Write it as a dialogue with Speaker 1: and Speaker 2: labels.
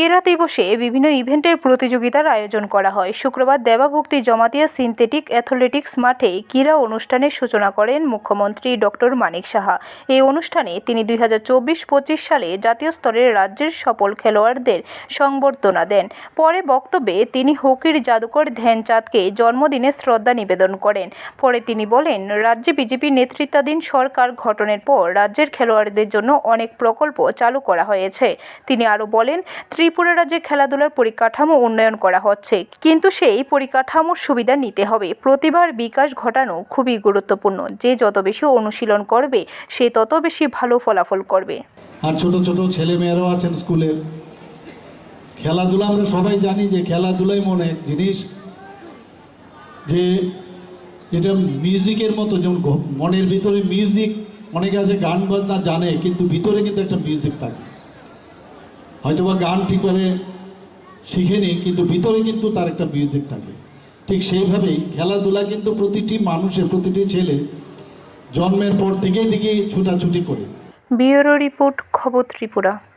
Speaker 1: ক্রীড়া দিবসে বিভিন্ন ইভেন্টের প্রতিযোগিতার আয়োজন করা হয়। শুক্রবার দেবাভক্তি জমাতিয়া সিনথেটিক অ্যাথলেটিক্স মাঠে ক্রীড়া অনুষ্ঠানের সূচনা করেন মুখ্যমন্ত্রী ডক্টর মানিক সাহা। এই অনুষ্ঠানে তিনি দুই হাজার চব্বিশ পঁচিশ সালে জাতীয় স্তরের রাজ্যের সফল খেলোয়াড়দের সংবর্ধনা দেন। পরে বক্তব্যে তিনি হকির জাদুকর ধ্যানচাঁদকে জন্মদিনে শ্রদ্ধা নিবেদন করেন। পরে তিনি বলেন, রাজ্যে বিজেপি নেতৃত্বাধীন সরকার গঠনের পর রাজ্যের খেলোয়াড়দের জন্য অনেক প্রকল্প চালু করা হয়েছে। তিনি আরও বলেন ত্রিপুরা রাজ্যে খেলাধুলার পরিকাঠামো উন্নয়ন করা হচ্ছে, কিন্তু সেই পরিকাঠামোর সুবিধা নিতে হবে। প্রতিভার বিকাশ ঘটানো খুবই গুরুত্বপূর্ণ। যে যত বেশি অনুশীলন করবে, সে তত বেশি ভালো ফলাফল করবে।
Speaker 2: আর ছোট ছোট ছেলে মেয়েরাও আছেন স্কুলের খেলাধুলা আমরা সবাই জানি যে খেলাধুলাই মনে জিনিস। যে এটা মিউজিকের মতো, যেমন মনের ভিতরে মিউজিক, অনেকে আছে গান বাজনা জানে, কিন্তু ভিতরে কিন্তু একটা মিউজিক থাকে। হয়তোবা গান ঠিক করে শিখেনি, কিন্তু ভিতরে কিন্তু তার একটা মিউজিক থাকে। ঠিক সেইভাবেই খেলাধুলা কিন্তু প্রতিটি মানুষের, প্রতিটি ছেলে জন্মের পর থেকেই দিকে ছুটাছুটি করে।
Speaker 1: বিউরো রিপোর্ট, খবর ত্রিপুরা।